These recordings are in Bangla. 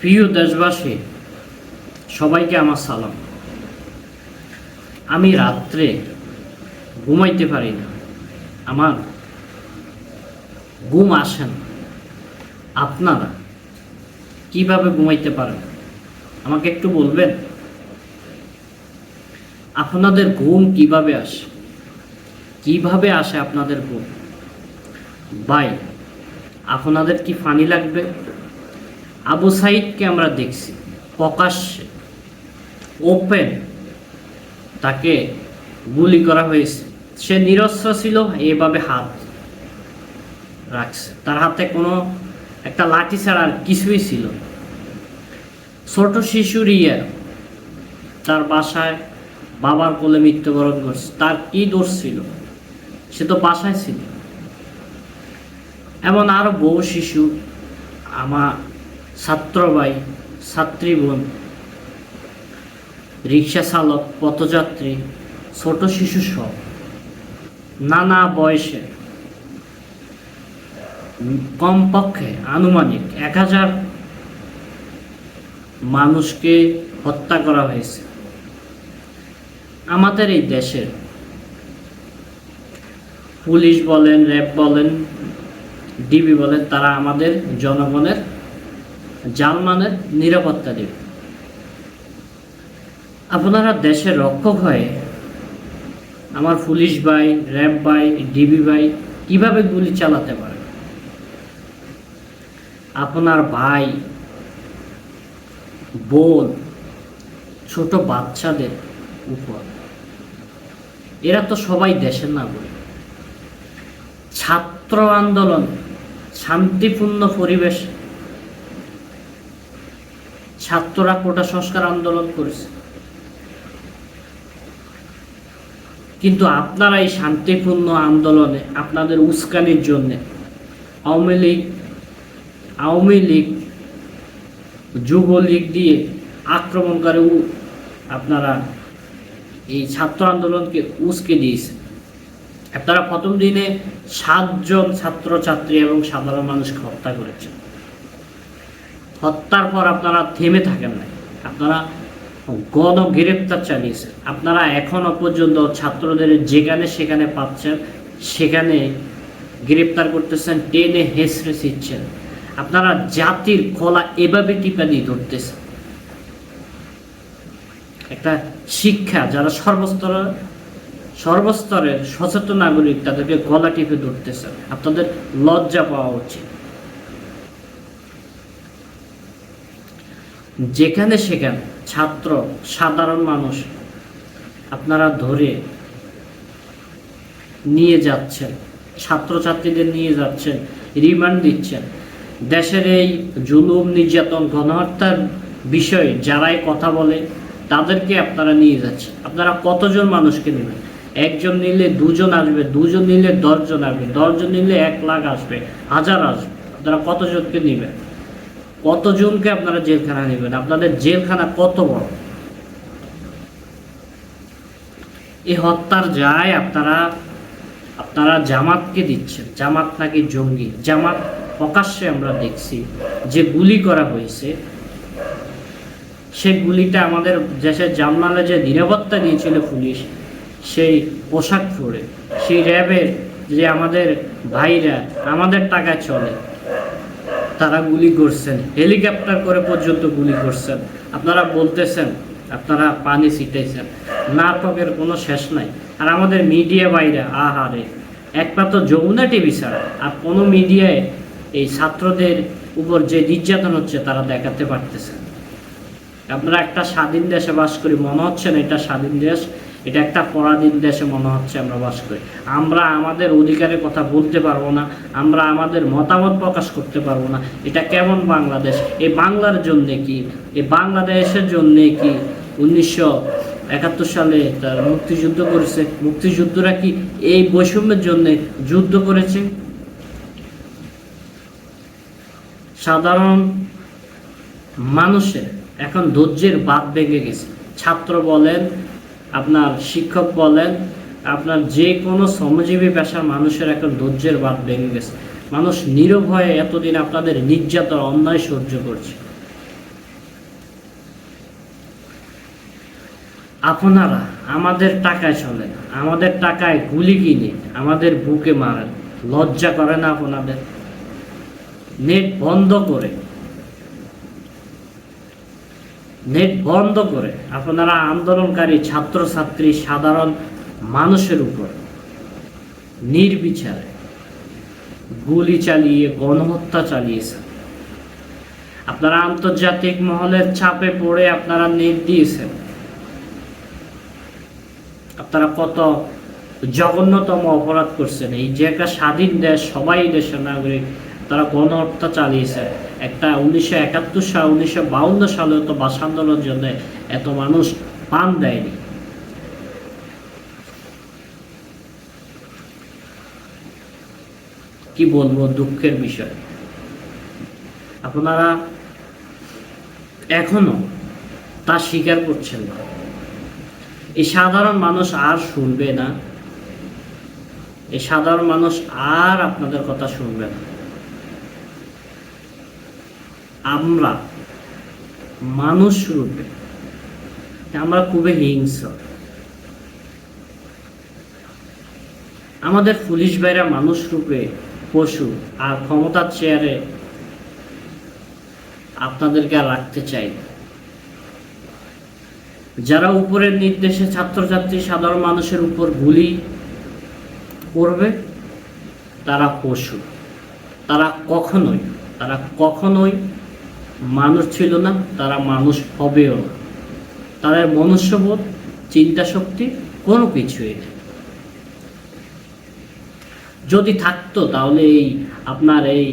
প্রিয় দেশবাসী, সবাইকে আমার সালাম। আমি রাত্রে ঘুমাইতে পারি না। আমার ঘুম আসেন আপনারা কীভাবে ঘুমাইতে পারেন? আমাকে একটু বলবেন? আপনাদের ঘুম কীভাবে আসে? কীভাবে আসে আপনাদের ঘুম? ভাই, আপনাদের কি ফানি লাগবে? আবু সাইদকে আমরা দেখছি। প্রকাশ্যে ওপেন তাকে গুলি করা হয়েছে। সে নিরস্ত্র ছিল, এভাবে হাত রাখছে। তার হাতে কোনো একটা লাঠি ছাড়া আর কিছুই ছিল ছোট শিশু রিয়া তার বাসায় বাবার কোলে মৃত্যুবরণ করছে। তার কি দোষ ছিল? সে তো বাসায় ছিল। এমন আরও বহু শিশু, আমার ছাত্র ভাই ছাত্রী বোন রিক্সা চালক, পথযাত্রী, ছোট শিশু সব নানা বয়সে কমপক্ষে আনুমানিক এক হাজার মানুষকে হত্যা করা হয়েছে। আমাদের এই দেশের পুলিশ বলেন, র্যাব বলেন, ডিবি বলেন, তারা আমাদের জনগণের জালমানের নিরাপত্তা দেবে। আপনারা দেশের রক্ষক হয়ে আমার পুলিশ ভাই, র্যাব ভাই, ডিবি ভাই কীভাবে গুলি চালাতে পারে আপনার ভাই, বোন, ছোট বাচ্চাদের উপর। এরা তো সবাই দেশের নাগরিক। ছাত্র আন্দোলন, শান্তিপূর্ণ পরিবেশ ছাত্ররা কোটা সংস্কার আন্দোলন করেছে। কিন্তু আপনারা এই শান্তিপূর্ণ আন্দোলনে, আপনাদের উস্কানির জন্য আওয়ামী লীগ আওয়ামী লীগ, যুবলীগ দিয়ে আক্রমণ করে আপনারা এই ছাত্র আন্দোলনকে উস্কে দিয়েছে। আপনারা প্রথম দিনে সাতজন ছাত্রছাত্রী এবং সাধারণ মানুষকে হত্যা করেছেন। হত্যার পর আপনারা থেমে থাকেন নাই। আপনারা গণ গ্রেপ্তার চালিয়েছেন। আপনারা এখনও পর্যন্ত ছাত্রদের যেখানে সেখানে পাচ্ছেন, সেখানে গ্রেপ্তার করতেছেন, টেনে হেসড়ে ছিচ্ছেন আপনারা জাতির কলা এভাবে টিপা দিয়ে ধরতেছেন। একটা শিক্ষা, যারা সর্বস্তর, সর্বস্তরের সচেতন নাগরিক, তাদেরকে গলা টিপে ধরতেছেন। আপনাদের লজ্জা পাওয়া উচিত। যেখানে সেখানে ছাত্র, সাধারণ মানুষ আপনারা ধরে নিয়ে যাচ্ছেন, ছাত্রছাত্রীদের নিয়ে যাচ্ছেন, রিমান্ড দিচ্ছেন। দেশের এই জুলুম, নির্যাতন, গণহত্যার বিষয়ে যারাই কথা বলে, তাদেরকে আপনারা নিয়ে যাচ্ছেন। আপনারা কতজন মানুষকে নেবেন? একজন নিলে দুজন আসবে, দুজন নিলে দশজন আসবে, দশজন নিলে এক লাখ আসবে, হাজার আসবে। আপনারা কতজনকে নেবেন? কতজনকে আপনারা জেলখানা নেবেন? আপনাদের জেলখানা কত বড়? এই হত্যার যায় আপনারা আপনারা জামাতকে দিচ্ছেন। জামাত নাকি জঙ্গি। জামাত প্রকাশ্যে আমরা দেখছি যে গুলি করা হয়েছে। সেই গুলিটা আমাদের দেশের জামনালে যে নিরাপত্তা দিয়েছিল পুলিশ, সেই পোশাক পরে, সেই র্যাবের যে আমাদের ভাইরা, আমাদের টাকায় চলে তারা গুলি করছেন। হেলিকপ্টার করে পর্যন্ত গুলি করছেন। আপনারা বলতেছেন, আপনারা পানি ছিটাইছেন। নাটকের কোনো শেষ নাই। আর আমাদের মিডিয়া বাইরে আহারে একমাত্র যমুনা টিভি ছাড়া আর কোনো মিডিয়ায় এই ছাত্রদের উপর যে নির্যাতন হচ্ছে তারা দেখাতে পারতেছে না। আপনারা একটা স্বাধীন দেশে বাস করি, মনে হচ্ছে না এটা স্বাধীন দেশ। এটা একটা পরাধীন দেশে মনে হচ্ছে আমরা বাস করি। আমরা আমাদের অধিকারের কথা বলতে পারব না, আমরা আমাদের মতামত প্রকাশ করতে পারব না। এটা কেমন বাংলাদেশ? এই বাংলার জন্যে কি? এই বাংলাদেশের জন্যে কি? উনিশশো একাত্তর সালে তার মুক্তিযুদ্ধ করেছে। মুক্তিযুদ্ধরা কি এই বৈষম্যের জন্যে যুদ্ধ করেছে? সাধারণ মানুষের এখন ধৈর্যের বাদ ভেঙে গেছে। ছাত্র বলেন আপনার শিক্ষক বলেন, আপনার যে কোনো শ্রমজীবী পেশার মানুষের এখন ধৈর্যের বাদ ভেঙে গেছে। মানুষ নীরব হয়ে এতদিন আপনাদের নির্যাতন, অন্যায় সহ্য করছে। আপনারা আমাদের টাকায় চলেন, আমাদের টাকায় গুলি কিনে, আমাদের বুকে মারেন, লজ্জা করে না আপনাদের? নেট বন্ধ করে নেট বন্ধ করে আপনারা আন্দোলনকারী ছাত্রছাত্রী, সাধারণ মানুষের উপর নির্বিচারে গুলি চালিয়ে, গণহত্যা চালিয়েছেন। আপনারা আন্তর্জাতিক মহলের চাপে পড়ে আপনারা নেট দিয়েছেন। আপনারা কত জঘন্যতম অপরাধ করছেন। এই যে একটা স্বাধীন দেশ, সবাই দেশের নাগরিক তারা গণহত্যা চালিয়েছে। একটা উনিশশো একাত্তর সাল, উনিশশো বাউন্ন সালে তো ভাষা আন্দোলনের জন্য এত মানুষ পান দেয়নি। কি বলব, দুঃখের বিষয়। আপনারা এখনও তা স্বীকার করছেন না। এই সাধারণ মানুষ আর শুনবে না। এই সাধারণ মানুষ আর আপনাদের কথা শুনবে না। আমরা মানুষ রূপে, আমরা খুবই হিংস্র। আমাদের পুলিশ ভাইরা মানুষ রূপে পশু আর ক্ষমতার চেয়ারে আপনাদেরকে আর রাখতে চাই যারা উপরের নির্দেশে ছাত্রছাত্রী, সাধারণ মানুষের উপর গুলি করবে, তারা পশু। তারা কখনোই তারা কখনোই মানুষ ছিল না, তারা মানুষ হবেও না। তাদের মনুষ্যবোধ চিন্তা শক্তি কোনো কিছুই নেই যদি থাকতো তাহলে এই আপনার এই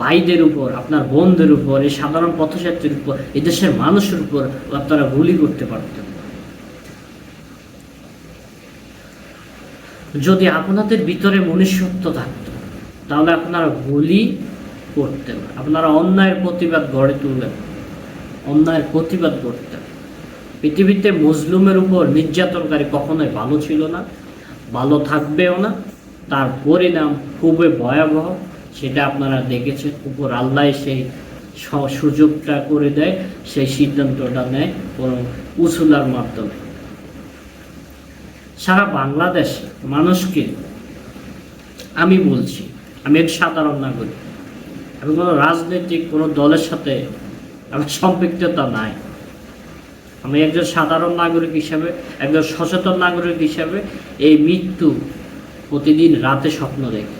ভাইদের উপর, আপনার বোনদের উপর, এই সাধারণ পথযাত্রীর উপর, এই দেশের মানুষের উপর আপনারা গুলি করতে পারতেন যদি আপনাদের ভিতরে মনুষ্যত্ব থাকতো, তাহলে আপনারা গুলি করতেন আপনারা অন্যায়ের প্রতিবাদ গড়ে তুললেন অন্যায়ের প্রতিবাদ করতেন পৃথিবীতে মুসলুমের উপর নির্যাতনকারী কখনোই ভালো ছিল না, ভালো থাকবেও না। তার পরিণাম খুবই ভয়াবহ। সেটা আপনারা দেখেছেন। উপর আল্লাহ সেই সুযোগটা করে দেয়, সেই সিদ্ধান্তটা নেয় কোনো উসুলার মাধ্যমে। সারা বাংলাদেশ মানুষকে আমি বলছি, আমি এক সাধারণ নাগরিক আমি কোনো রাজনৈতিক, কোনো দলের সাথে আমার সম্পৃক্ততা নাই। আমি একজন সাধারণ নাগরিক হিসাবে, একজন সচেতন নাগরিক হিসাবে এই মৃত্যু প্রতিদিন রাতে স্বপ্ন দেখি।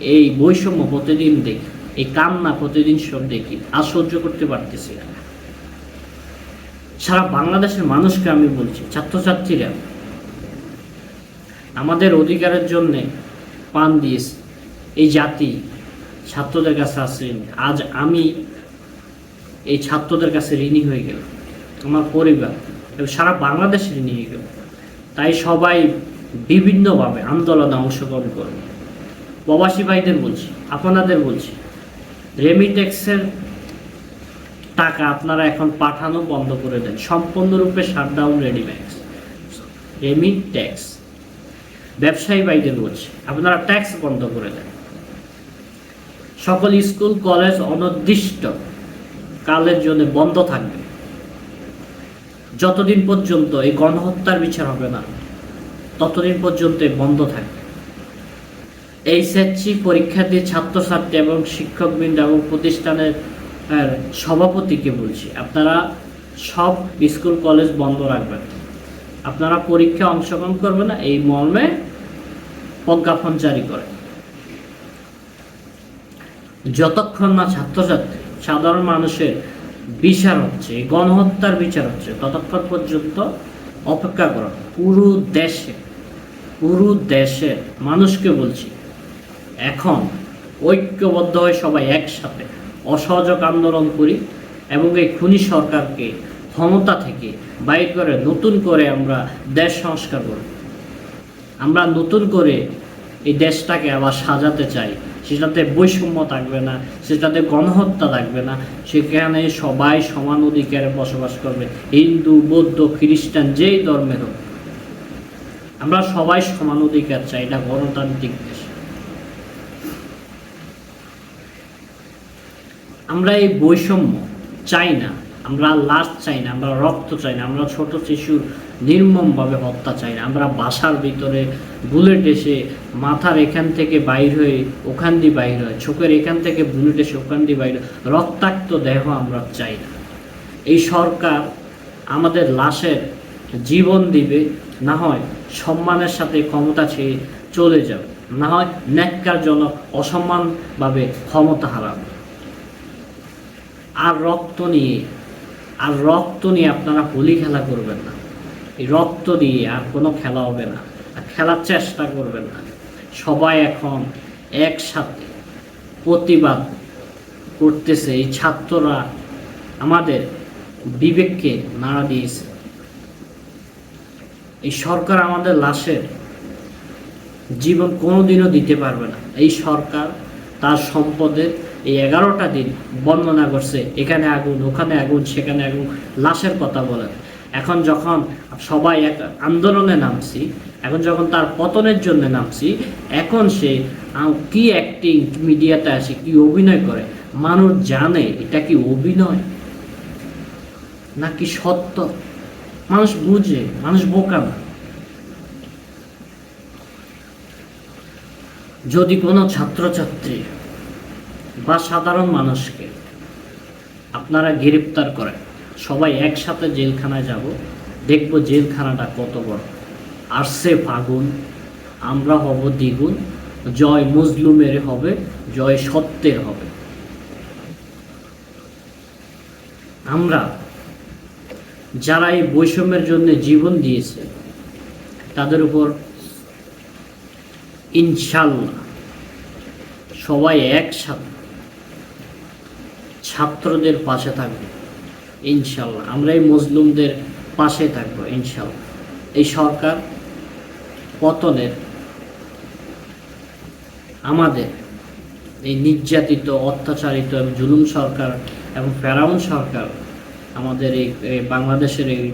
এই বৈষম্য প্রতিদিন দেখি। এই কান্না প্রতিদিন সব দেখি। আর সহ্য করতে পারতেছি না। সারা বাংলাদেশের মানুষকে আমি বলছি, ছাত্রছাত্রীরা, আমাদের অধিকারের জন্যে পান দিয়েছে। এই জাতি ছাত্রদের কাছে আছে আজ আমি এই ছাত্রদের কাছে ঋণী হয়ে গেল আমার পরিবার এবং সারা বাংলাদেশ ঋণী হয়ে গেল তাই সবাই বিভিন্নভাবে আন্দোলনে অংশগ্রহণ করবে। প্রবাসী ভাইদের বলছি, আপনাদের বলছি রেমিটেক্সের টাকা আপনারা এখন পাঠানো বন্ধ করে দেন। সম্পূর্ণরূপে শাটডাউন রেডিম্যাক্স রেমিট ট্যাক্স ব্যবসায়ী ভাইদের বলছি, আপনারা ট্যাক্স বন্ধ করে দেন। সকল স্কুল, কলেজ অনির্দিষ্ট কালের জন্য বন্ধ থাকবে। যতদিন পর্যন্ত এই গণহত্যার বিচার হবে না, ততদিন পর্যন্ত বন্ধ থাকবে। এইচএসসি পরীক্ষার্থী ছাত্রছাত্রী এবং শিক্ষকবৃন্দ এবং প্রতিষ্ঠানের সভাপতিকে বলছি, আপনারা সব স্কুল, কলেজ বন্ধ রাখবেন। আপনারা পরীক্ষা অংশগ্রহণ করবেন এই মর্মে প্রজ্ঞাপন জারি করে যতক্ষণ না ছাত্রছাত্রী, সাধারণ মানুষের বিচার হচ্ছে গণহত্যার বিচার হচ্ছে, ততক্ষণ পর্যন্ত অপেক্ষা করা। পুরো দেশে, পুরো দেশের মানুষকে বলছি, এখন ঐক্যবদ্ধ হয়ে সবাই একসাথে অসহযোগ আন্দোলন করি এবং এই খুনি সরকারকে ক্ষমতা থেকে বাইর করে নতুন করে আমরা দেশ সংস্কার করব। আমরা নতুন করে এই দেশটাকে আবার সাজাতে চাই। সেটাতে বৈষম্য থাকবে না সেটাতে গণহত্যা থাকবে না, সেখানে সবাই সমান অধিকারে বসবাস করবে। হিন্দু, বৌদ্ধ, খ্রিস্টান যেই ধর্মের হোক। আমরা সবাই সমান অধিকার চাই, এটা গণতান্ত্রিক দেশ। আমরা এই বৈষম্য চাই না। আমরা লাশ চাই না, আমরা রক্ত চাই না, আমরা ছোট শিশুর নির্মমভাবে হত্যা চাই না। আমরা বাসার ভিতরে বুলেট এসে মাথার এখান থেকে বাইর হয়ে ওখান দিয়ে বাইর হয়, চোখের এখান থেকে বুলেট এসে ওখান দিয়ে বাইর রক্তাক্ত দেহ আমরা চাই না। এই সরকার আমাদের লাশের জীবন দিবে, না হয় সম্মানের সাথে ক্ষমতা ছেড়ে চলে যাবে, না হয় ন্যাক্কারজনক অসম্মানভাবে ক্ষমতা হারাবে। আর রক্ত নিয়ে আর রক্ত নিয়ে আপনারা হোলি খেলা করবেন না। এই রক্ত দিয়ে আর কোনো খেলা হবে না। আর খেলার চেষ্টা করবেন না। সবাই এখন একসাথে প্রতিবাদ করতেছে। এই ছাত্ররা আমাদের বিবেককে নাড়া দিয়েছে। এই সরকার আমাদের লাশের জীবন কোনোদিনও দিতে পারবে না। এই সরকার তার সম্পদের এই এগারোটা দিন বর্ণনা করছে, এখানে আগুন, ওখানে আগুন, সেখানে আগুন, লাশের কথা বলেন এখন যখন সবাই এক আন্দোলনে নামছি, এখন যখন তার পতনের জন্য নামছি, এখন সে কি অ্যাক্টিং মিডিয়াতে আসে, কি অভিনয় করে, মানুষ জানে এটা কি অভিনয় নাকি সত্য? মানুষ বুঝে, মানুষ বোকা না। যদি কোনো ছাত্রছাত্রী বা সাধারণ মানুষকে আপনারা গ্রেপ্তার করেন। সবাই একসাথে জেলখানায় যাব, দেখব জেলখানাটা কত বড়। আসছে ফাগুন, আমরা হব দ্বিগুণ, জয় মজলুমের হবে, জয় সত্যের হবে। আমরা যারা এই বৈষম্যের জন্য জীবন দিয়েছে, তাদের উপর ইনশাল্লাহ সবাই একসাথে ছাত্রদের পাশে থাকবে। ইনশাল্লাহ আমরা এই মজলুমদের পাশে থাকব, ইনশাল্লাহ। এই সরকার পতনের আমাদের এই নির্যাতিত, অত্যাচারিত এবং জুলুম সরকার এবং ফেরাউন সরকার আমাদের এই বাংলাদেশের এই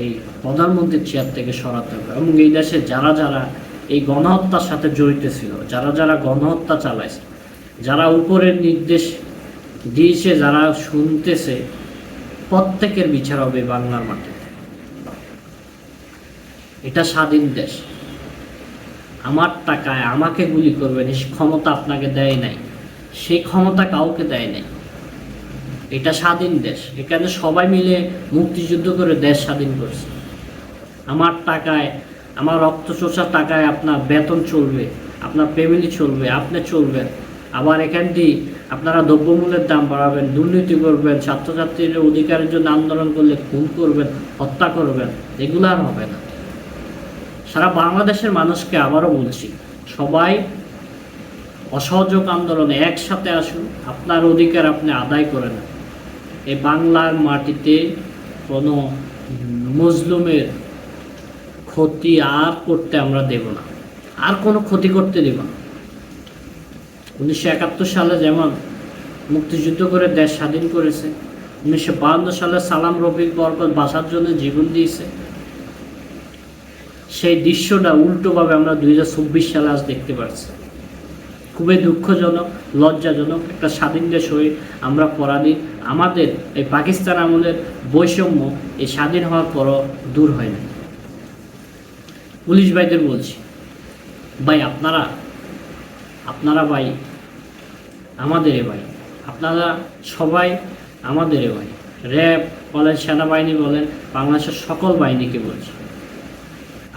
এই প্রধানমন্ত্রীর চেয়ার থেকে সরাতে হবে এবং এই দেশে যারা যারা এই গণহত্যার সাথে জড়িত ছিল, যারা যারা গণহত্যা চালাইছে, যারা উপরের নির্দেশ দিয়েছে যারা শুনতেছে, প্রত্যেকের বিচার হবে বাংলার মাটিতে। এটা স্বাধীন দেশ। আমার টাকায় আমাকে গুলি করবেন এই ক্ষমতা আপনাকে দেয় নাই। সেই ক্ষমতা কাউকে দেয় নাই। এটা স্বাধীন দেশ। এখানে সবাই মিলে মুক্তিযুদ্ধ করে দেশ স্বাধীন করছে। আমার টাকায়, আমার রক্ত চোষার টাকায় আপনার বেতন চলবে, আপনার ফ্যামিলি চলবে, আপনি চলবেন। আবার এখান দিয়ে আপনারা দ্রব্যমূল্যের দাম বাড়াবেন, দুর্নীতি করবেন, ছাত্রছাত্রীদের অধিকারের জন্য আন্দোলন করলে খুন করবেন, হত্যা করবেন, এগুলো আর হবে না। সারা বাংলাদেশের মানুষকে আবারও বলছি, সবাই অসহযোগ আন্দোলনে একসাথে আসুন, আপনার অধিকার আপনি আদায় করে নেন এই বাংলার মাটিতে কোনো মজলুমের ক্ষতি আর করতে আমরা দেব না, আর কোনো ক্ষতি করতে দেব না। উনিশশো একাত্তর সালে যেমন মুক্তিযুদ্ধ করে দেশ স্বাধীন করেছে, উনিশশো সালে সালাম রফিক বরকত বাসার জন্য জীবন দিয়েছে। সেই দৃশ্যটা উল্টোভাবে আমরা দু হাজার চব্বিশ সালে আজ দেখতে পাচ্ছি। খুবই দুঃখজনক, লজ্জাজনক একটা স্বাধীন দেশ হয়ে আমরা পরাধীন, আমাদের এই পাকিস্তান আমলের বৈষম্য এই স্বাধীন হওয়ার পরও দূর হয় না পুলিশ ভাইদের বলছি, ভাই আপনারা আপনারা ভাই আমাদের ভাই আপনারা সবাই আমাদের ভাই র্যাব বলেন সেনাবাহিনী বলেন, বাংলাদেশের সকল বাহিনীকে বলছি।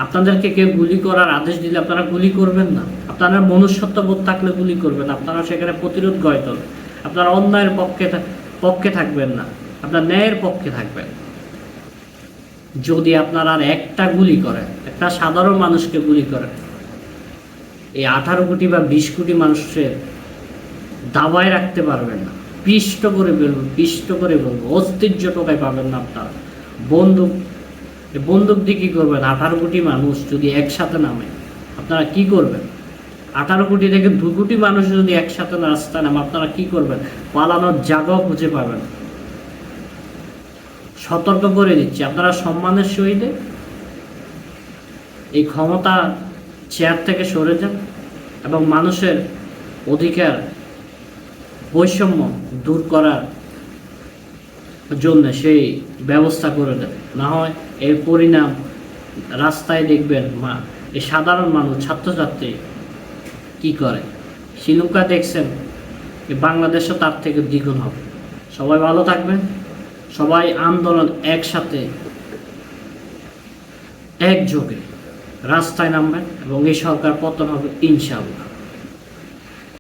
আপনাদেরকে কেউ গুলি করার আদেশ দিলে আপনারা গুলি করবেন না। আপনারা মনুষ্যত্ববোধ থাকলে গুলি করবেন আপনারা সেখানে প্রতিরোধ গড়ে তোলেন। আপনারা অন্যায়ের পক্ষে পক্ষে থাকবেন না। আপনার ন্যায়ের পক্ষে থাকবেন। যদি আপনারা আর একটা গুলি করেন, একটা সাধারণ মানুষকে গুলি করেন, এই আঠারো কোটি বা বিশ কোটি মানুষের দাবায় রাখতে পারবেন না। পিষ্ট করে বলব পিষ্ট করে বলব অস্তিত্ব টোকায় পাবেন না আপনারা। বন্দুক বন্দুক দিয়ে কী করবেন? আঠারো কোটি মানুষ যদি একসাথে নামে, আপনারা কি করবেন? আঠারো কোটি থেকে দু কোটি মানুষ যদি একসাথে রাস্তায় নামে, আপনারা কি করবেন? পালানোর জায়গাও খুঁজে পাবেন। সতর্ক করে দিচ্ছি, আপনারা সম্মানের সহিত এই ক্ষমতা চেয়ার থেকে সরে যান এবং মানুষের অধিকার বৈষম্য দূর করার জন্য সেই ব্যবস্থা করে দেবে। না হয় এর পরিণাম রাস্তায় দেখবেন, মা, এই সাধারণ মানুষ, ছাত্রছাত্রী কি করে? শ্রীলঙ্কা দেখছেন বাংলাদেশও তার থেকে দ্বিগুণ হবে। সবাই ভালো থাকবেন, সবাই আন্দোলন একসাথে, একযোগে রাস্তায় নামবেন এবং এই সরকার পতন হবে ইনশাআল্লাহ।